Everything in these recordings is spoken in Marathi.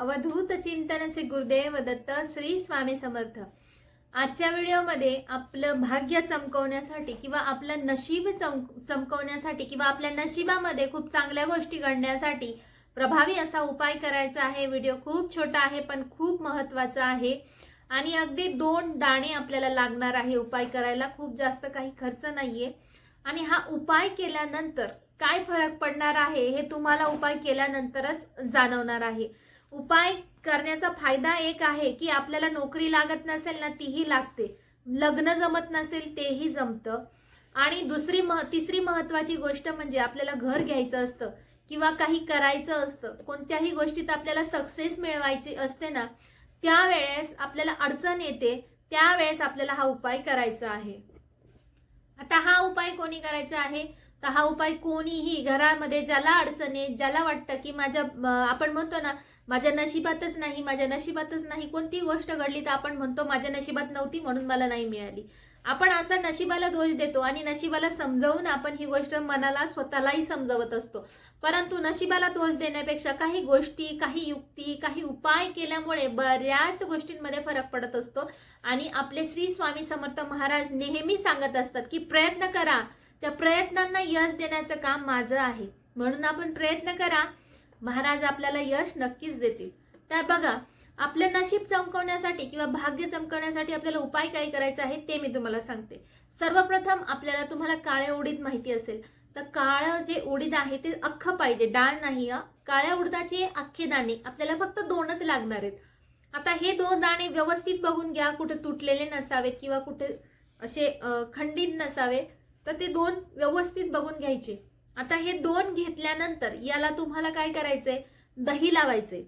अवधूत चिंतन श्री गुरुदेव दत्त श्री स्वामी समर्थ. आजच्या व्हिडिओमध्ये आपलं भाग्य चमकवण्यासाठी किंवा आपलं नशीब चम चमकवण्यासाठी किंवा आपल्या नशिबामध्ये खूप चांगल्या गोष्टी घडण्यासाठी प्रभावी असा उपाय करायचा आहे. व्हिडिओ खूप छोटा आहे पण खूप महत्त्वाचा आहे. आणि अगदी दोन दाणे आपल्याला लागणार आहे उपाय करायला. खूप जास्त काही खर्च नाहीये. आणि हा उपाय केल्यानंतर काय फरक पडणार आहे हे तुम्हाला उपाय केल्यानंतरच जाणवणार आहे. उपाय करण्याचा फायदा एक आहे की आपल्याला नोकरी लागत नसेल ना तीही लागते. लग्न जमत नसेल तेही जमतं. आणि दुसरी मह तिसरी महत्वाची गोष्ट म्हणजे आपल्याला घर घ्यायचं असतं किंवा काही करायचं असतं. कोणत्याही गोष्टीत आपल्याला सक्सेस मिळवायची असते ना त्यावेळेस आपल्याला अडचण येते त्यावेळेस आपल्याला हा उपाय करायचा आहे. आता हा उपाय कोणी करायचा आहे? तर हा उपाय कोणीही घरामध्ये ज्याला अडचण आहे ज्याला वाटतं की माझ्या आपण म्हणतो ना माझ्या नशिबातच नाही माझ्या नशिबातच नाही कोणती गोष्ट घडली तर आपण म्हणतो माझ्या नशिबात नव्हती म्हणून मला नाही मिळाली. आपण असा नशिबाला दोष देतो आणि नशिबाला समजवून आपण ही गोष्ट मनाला स्वतःलाही समजवत असतो. परंतु नशिबाला दोष देण्यापेक्षा काही गोष्टी काही युक्ती काही उपाय केल्यामुळे बऱ्याच गोष्टींमध्ये फरक पडत असतो. आणि आपले श्री स्वामी समर्थ महाराज नेहमी सांगत असतात की प्रयत्न करा. त्या प्रयत्नांना यश देण्याचं काम माझं आहे. म्हणून आपण प्रयत्न करा. महाराज आपल्याला यश नक्कीच देतील. तर बघा आपलं नशीब चमकवण्यासाठी किंवा भाग्य चमकवण्यासाठी आपल्याला उपाय काय करायचा आहे ते मी तुम्हाला सांगते. सर्वप्रथम आपल्याला तुम्हाला काळ्या उडीद माहिती असेल. तर काळं जे उडीद आहे ते अख्खं पाहिजे डाळ नाही हा. काळ्या उडदाचे अख्खे दाणे आपल्याला फक्त दोनच लागणार आहेत. आता हे दोन दाणे व्यवस्थित बघून घ्या कुठे तुटलेले नसावेत किंवा कुठे असे खंडित नसावे. तर ते दोन व्यवस्थित बघून घ्यायचे. आता हे दोन घेतल्यानंतर याला तुम्हाला काय करायचंय? दही लावायचंय.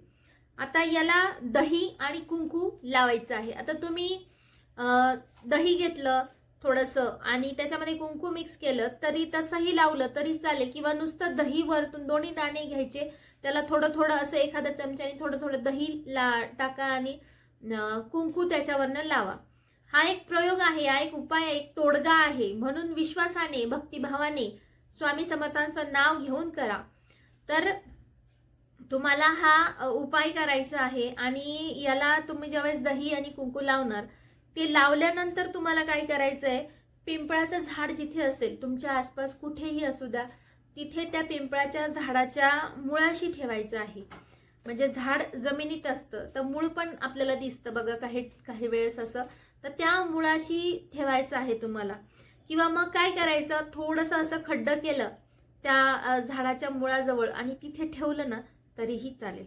आता याला दही आणि कुंकू लावायचं आहे. आता तुम्ही दही घेतलं थोडंसं आणि त्याच्यामध्ये कुंकू मिक्स केलं तरी तसंही लावलं तरी चालेल. किंवा नुसतं दही वरतून दोन्ही दाणे घ्यायचे त्याला थोडं थोडं असं एखाद्या चमच्याने थोडं थोडं दही ला टाका आणि कुंकू त्याच्यावरनं लावा. हा एक प्रयोग आहे हा एक उपाय एक तोडगा आहे. म्हणून विश्वासाने भक्तिभावाने स्वामी समर्थांचं नाव घेऊन करा. तर तुम्हाला हा उपाय करायचा आहे आणि याला तुम्ही ज्यावेळेस दही आणि कुंकू लावणार ते लावल्यानंतर तुम्हाला काय करायचं आहे पिंपळाचं झाड जिथे असेल तुमच्या आसपास कुठेही असू द्या तिथे त्या पिंपळाच्या झाडाच्या मुळाशी ठेवायचं आहे. म्हणजे झाड जमिनीत असतं तर मूळ पण आपल्याला दिसतं बघा काही काही वेळेस असं तर त्या मुळाशी ठेवायचं आहे तुम्हाला. किंवा मग काय करायचं थोडंसं असं खड्डं केलं त्या झाडाच्या मुळाजवळ आणि तिथे ठेवलं ना तरीही चालेल.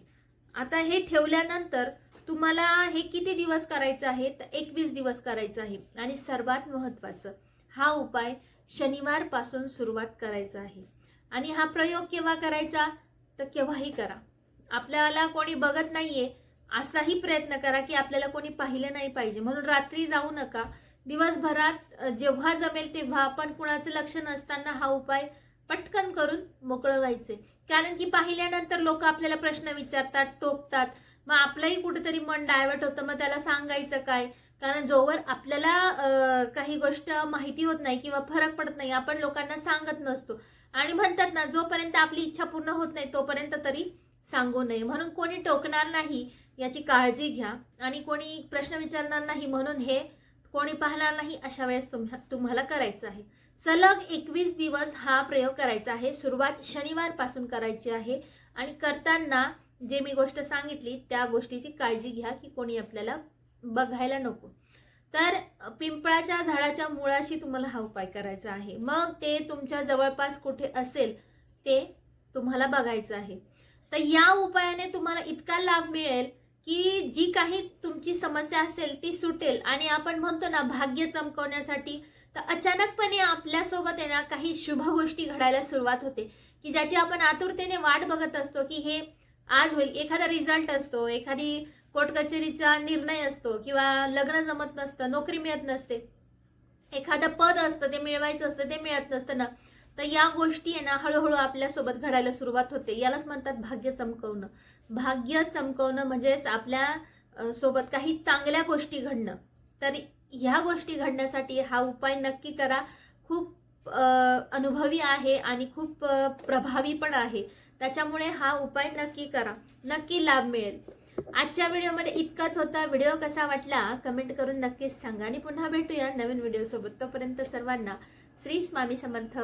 आता हे ठेवल्यानंतर तुम्हाला हे किती दिवस करायचं आहे? तर एकवीस दिवस करायचं आहे. आणि सर्वात महत्त्वाचं हा उपाय शनिवारपासून सुरुवात करायचा आहे. आणि हा प्रयोग केव्हा करायचा? तर केव्हाही करा. आपल्याला कोणी बघत नाही आहे असाही प्रयत्न करा की आपल्याला कोणी पाहिलं नाही पाहिजे. म्हणून रात्री जाऊ नका. दिवसभरात जेव्हा जमेल तेव्हा आपण कुणाचं लक्ष नसताना हा उपाय पटकन करून मोकळं व्हायचे. कारण की पाहिल्यानंतर लोक आपल्याला प्रश्न विचारतात टोकतात. मग आपलंही कुठेतरी मन डायवर्ट होतं. मग त्याला सांगायचं काय? कारण जोवर आपल्याला काही गोष्ट माहिती होत नाही किंवा फरक पडत नाही आपण लोकांना सांगत नसतो. आणि म्हणतात ना जोपर्यंत आपली इच्छा पूर्ण होत नाही तोपर्यंत तरी सांगू नये. म्हणून कोणी टोकणार नाही याची काळजी घ्या. आणि कोणी प्रश्न विचारणार नाही म्हणून हे कोणी पाहणार नाही अशा वेळेस तुम्हा तुम्हाला करायचं आहे. सलग एकवीस दिवस हा प्रयोग करायचा आहे. सुरुवात शनिवारपासून करायची आहे आणि करताना जे मी गोष्ट सांगितली त्या गोष्टीची काळजी घ्या की कोणी आपल्याला बघायला नको. तर पिंपळाच्या झाडाच्या मुळाशी तुम्हाला हा उपाय करायचा आहे. मग ते तुमच्या जवळपास कुठे असेल ते तुम्हाला बघायचं आहे. तर या उपायाने तुम्हाला इतका लाभ मिळेल की जी काही तुमची समस्या असेल ती सुटेल. आणि आपण म्हणतो ना भाग्य चमकवण्यासाठी तर अचानकपणे आपल्यासोबत आहे ना काही शुभ गोष्टी घडायला सुरुवात होते की ज्याची आपण आतुरतेने वाट बघत असतो की हे आज होईल. एखादा रिझल्ट असतो एखादी कोर्ट कचेरीचा निर्णय असतो किंवा लग्न जमत नसतं नोकरी मिळत नसते. एखादं पद असतं ते मिळवायचं असतं ते मिळत नसतं ना. तर या गोष्टी आहे ना हळूहळू आपल्यासोबत घडायला सुरुवात होते. यालाच म्हणतात भाग्य चमकवणं. भाग्य चमकवणं म्हणजेच आपल्यासोबत काही चांगल्या गोष्टी घडणं. तर ह्या गोष्टी घडण्यासाठी हा उपाय नक्की करा. खूप अनुभवी आहे आणि खूप प्रभावी पण आहे. त्याच्यामुळे हा उपाय नक्की करा. नक्की लाभ मिळेल. आजच्या व्हिडिओमध्ये इतकाच होता. व्हिडिओ कसा वाटला? कमेंट करून नक्कीच सांगा. आणि पुन्हा भेटूया नवीन व्हिडिओसोबत. तोपर्यंत सर्वांना श्री स्वामी समर्थ.